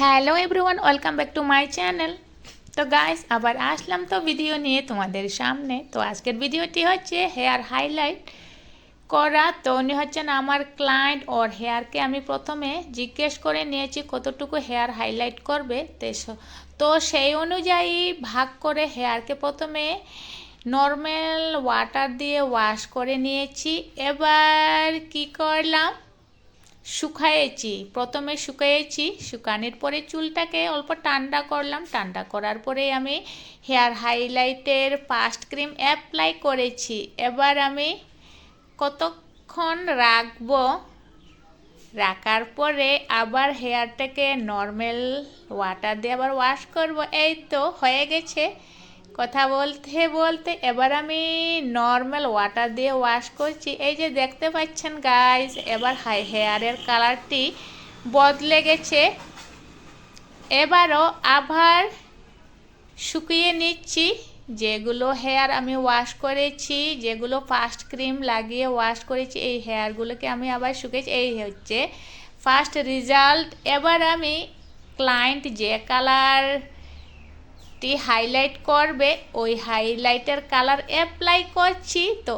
Hello everyone welcome back to my channel তো guys আবার আসলাম তো ভিডিও নিয়ে তোমাদের সামনে। তো আজকের ভিডিওটি হচ্ছে হেয়ার হাইলাইট করা। তো উনি হচ্ছেন আমার ক্লায়েন্ট ওর হেয়ারকে আমি প্রথমে জিজ্ঞেস করে নিয়েছি কতটুকু হেয়ার হাইলাইট করবে। তো সেই অনুযায়ী ভাগ করে হেয়ারকে প্রথমে নর্মাল ওয়াটার দিয়ে ওয়াশ করে নিয়েছি। এবার কি করলাম? শুকাইয়েছি প্রথমে শুকাইয়েছি শুকানোর পরে চুলটাকে অল্প ঠান্ডা করলাম। ঠান্ডা করার পরে আমি হেয়ার হাইলাইটের পাস্ট ক্রিম অ্যাপ্লাই করেছি। এবার আমি কতক্ষণ রাখব? রাখার পরে আবার হেয়ারটাকে নর্মাল ওয়াটার দিয়ে আবার ওয়াশ করব। এই তো, হয়ে গেছে। কথা বলতে বলতে এবার আমি নর্মাল ওয়াটার দিয়ে ওয়াশ করছি। এই যে দেখতে পাচ্ছেন গাইজ এবার হাই হেয়ারের কালারটি বদলে গেছে। এবারও আবার শুকিয়ে নিচ্ছি। যেগুলো হেয়ার আমি ওয়াশ করেছি, যেগুলো ফার্স্ট ক্রিম লাগিয়ে ওয়াশ করেছি, এই হেয়ারগুলোকে আমি আবার শুকিয়েছি এই হচ্ছে ফার্স্ট রেজাল্ট এবার আমি ক্লায়েন্ট যে কালার টি হাইলাইট করবে, ওই হাইলাইটের কালার অ্যাপ্লাই করছি, তো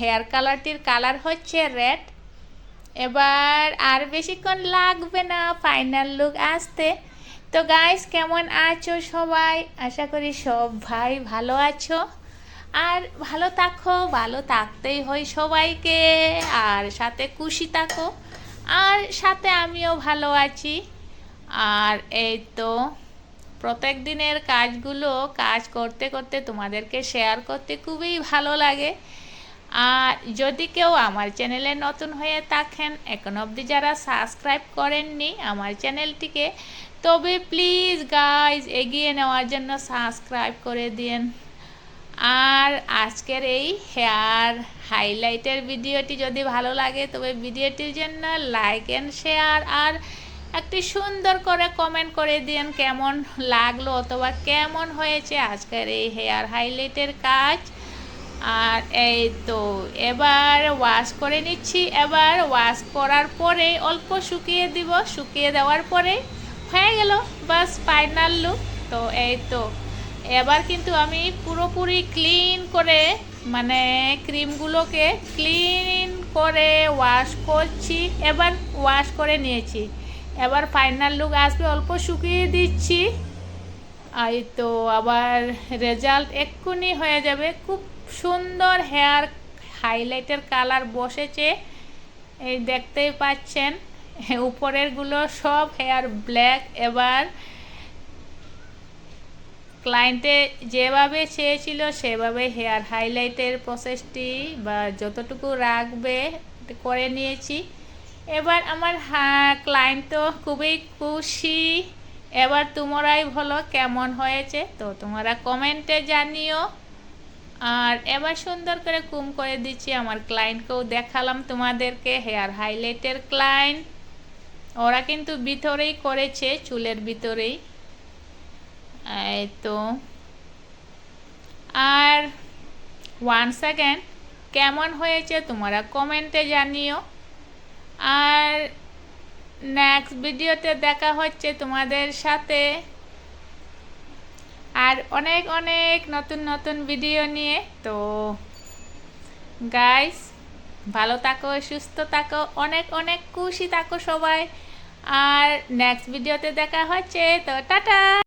হেয়ার কালারটির কালার হচ্ছে রেড এবার আর বেশিক্ষণ লাগবে না ফাইনাল লুক আসতে। তো গাইস কেমন আছো সবাই? আশা করি সব ভাই ভালো আছো। আর ভালো থাকো, ভালো থাকতেই হয় সবাইকে, আর সাথে খুশি থাকো, আর সাথে আমিও ভালো আছি। আর এই তো প্রত্যেক দিনের কাজগুলো কাজ করতে করতে তোমাদেরকে শেয়ার করতে খুবই ভালো লাগে। আর যদি কেউ আমার চ্যানেলে নতুন হয়ে থাকেন, এখন অবধি যারা সাবস্ক্রাইব করেননি আমার চ্যানেলটিকে তবে প্লিজ গাইজ এগিয়ে নেওয়ার জন্য সাবস্ক্রাইব করে দিন। আর আজকের এই হেয়ার হাইলাইটের ভিডিওটি যদি ভালো লাগে, তবে ভিডিওটির জন্য লাইক অ্যান্ড শেয়ার আর একটি সুন্দর করে কমেন্ট করে দিন কেমন লাগল অথবা কেমন হয়েছে আজকের এই হেয়ার হাইলাইটের কাজ। আর এই তো, এবার ওয়াশ করে নিচ্ছি। এবার ওয়াশ করার পরে অল্প শুকিয়ে দিব। শুকিয়ে দেওয়ার পরে হয়ে গেল বাস ফাইনাল লুক তো এই তো, এবার কিন্তু আমি পুরোপুরি ক্লিন করে মানে ক্রিমগুলোকে ক্লিন করে ওয়াশ করছি। এবার ওয়াশ করে নিয়েছি। এবার ফাইনাল লুক আসবে, অল্প শুকিয়ে দিচ্ছি। এই তো আবার রেজাল্ট এক্ষুনি হয়ে যাবে। খুব সুন্দর হেয়ার হাইলাইটের কালার বসেছে। এই দেখতেই পাচ্ছেন উপরেরগুলো সব হেয়ার ব্ল্যাক এবার ক্লায়েন্টে যেভাবে চেয়েছিল, সেভাবে হেয়ার হাইলাইটের প্রসেসটি বা যতটুকু রাখবে করে নিয়েছি। এবার আমার ক্লায়েন্ট তো খুবই খুশি। এবার তোমরাই বলো কেমন হয়েছে? তো তোমরা কমেন্টে জানিও। আর এবার সুন্দর করে কুম করে দিচ্ছি আমার ক্লায়েন্টকেও দেখালাম তোমাদেরকে হেয়ার হাইলাইটের ক্লায়েন্ট ওরা কিন্তু ভিতরেই করেছে, চুলের ভিতরেই। এই তো। আর ওয়ান সেকেন্ড কেমন হয়েছে তোমরা কমেন্টে জানিও। আর নেক্সট ভিডিওতে দেখা হচ্ছে তোমাদের সাথে। আর অনেক অনেক নতুন নতুন ভিডিও নিয়ে। তো গাইস ভালো থাকো, সুস্থ থাকো, অনেক অনেক খুশি থাকো সবাই। আর নেক্সট ভিডিওতে দেখা হচ্ছে। তো, টাটা!